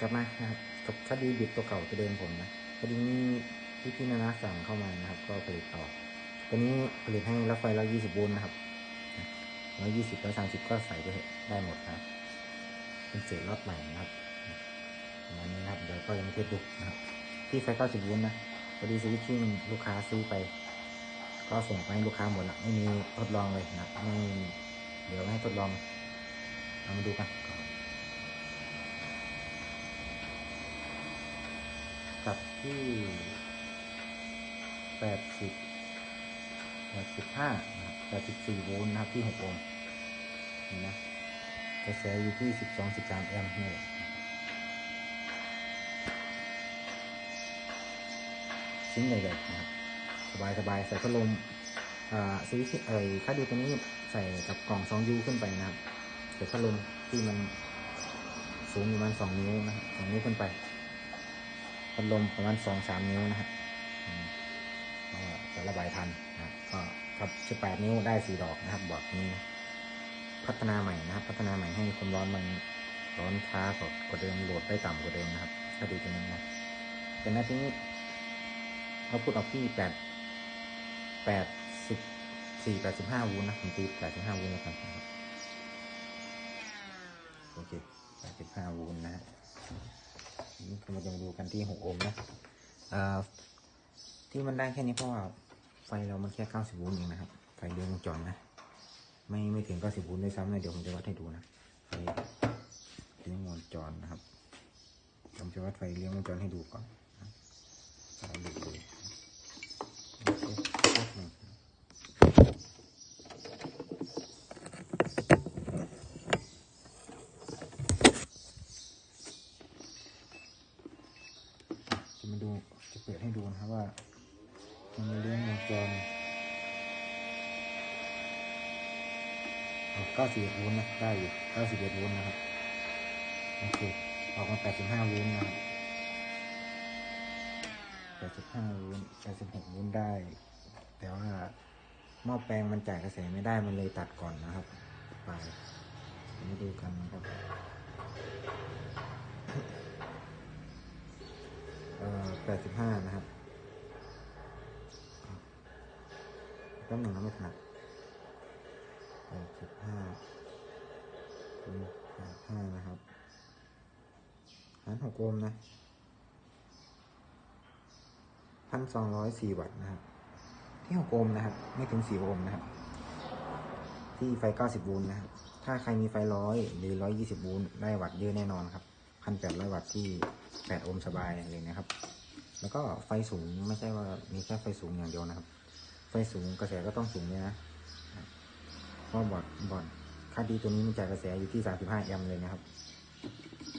กลับมานะครับกับคดีบิดตัวเก่าตัวเดิมผมนะคดีนี้ที่พี่นานาสั่งเข้ามานะครับ ก็ผลิตต่อตัวนี้ผลิตให้รับไฟร้อยยี่สิบโวลต์นะครับร้อยยี่สิบร้อยสามสิบก็ใส่ไปได้หมดนะเป็นเศษรอดใหม่นะครับประมาณนี้นะครับเดี๋ยวก็ยังเทสดูนะครับ ที่ไฟเก้าสิบโวลต์นะพอดีสวิตชิ่งลูกค้าซื้อไป ก็ส่งไปให้ลูกค้าหมดละไม่มีทดลองเลยนะไม่เดี๋ยวให้ทดลองเอามาดูกันก่อน กับที่แปดสิบแปดสิบห้าแปดสิบสี่โวลต์นะครับที่หกโอห์มเห็นะกระแสอยู่ที่สิบสองสิบสามแอมป์นี่แหละชิ้นใหญ่ๆนะครับสบายสบายๆใส่พัดลมอ่าสวิตช์เอ่ยค่าดูตัวนี้ใส่กับกล่อง2ยูขึ้นไปนะครับใส่พัดลมที่มันสูงประมาณ2นิ้วนะสองนิ้วขึ้นไป พัดลมประมาณ2 3นิ้วนะครับอืมก็จะระบายทันนะครับก็ครับ18นิ้วได้4ดอกนะครับบอร์ดนี้นะพัฒนาใหม่นะครับ พัฒนาใหม่ให้ความร้อนมันร้อนช้ากว่ากว่าเดิมโหลดได้ต่ำกว่าเดิมนะครับถ้าดูตัวนี้นะแต่หน้าที่นี้เขาพูดออกที่แปดแปดสิบสี่แปดสิบห้าวูลนะผมตีแปดสิบห้าวูลแล้วกันนะครับโอเคแปดสิบห้าวูลนะฮะ เราจะมาดูกันที่หกโอห์มนะอ่าที่มันได้แค่นี้เพราะว่าไฟเรามันแค่เก้าสิบวูลต์เองนะครับ ไฟเลี้ยงวงจรนะ ไม่ไม่ถึงเก้าสิบวูลต์ด้วยซ้ำนะเดี๋ยวผมจะวัดให้ดูนะ ไฟเลี้ยงวงจรนะครับผมจะวัดไฟเลี้ยงวงจรให้ดูก่อนนะเอาดูดูจะ มาดูจะเปิดให้ดูนะครับว่ามันเลี้ยงวงจรเก้าสิบเอ็ดโวลต์นะได้อยู่เก้าสิบเอ็ดโวลต์นะครับโอเคออกมาแปดสิบห้าโวลต์นะครับแปดสิบห้าโวลต์แปดสิบหกโวลต์ได้ แต่ว่าหม้อแปลงมันจ่ายกระแสไม่ได้มันเลยตัดก่อนนะครับ ไปมาดูกันนะครับ เอ่อแปดสิบห้านะครับแป๊บหนึ่งนะไม่ถนัดแปดสิบห้าคูณแปดห้านะครับ หารหกโอห์มนะพันสองร้อยสี่วัตต์นะครับ ที่หกโอห์มนะครับ ไม่ถึงสี่โอห์มนะครับ ที่ไฟเก้าสิบโวลต์นะครับ ถ้าใครมีไฟร้อยหรือร้อยยี่สิบโวลต์ได้วัตต์เยอะแน่นอนครับันแปดร้อยวัตต์ที่แปดโอห์มสบายเลยนะครับ แล้วก็ไฟสูงไม่ใช่ว่ามีแค่ไฟสูงอย่างเดียวนะครับ ไฟสูงกระแสก็ต้องสูงด้วยนะเพราะบอร์ดบอร์ดค่าดีตัวนี้มันจ่ายกระแสอยู่ที่ 35 แอมป์เลยนะครับ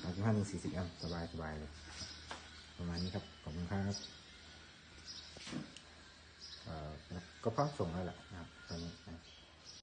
35ถึง40 แอมป์สบายสบายเลย ประมาณนี้ครับ ขอบคุณครับเอ่อก็พร้อมส่งแล้วแหละนะครับตอนนี้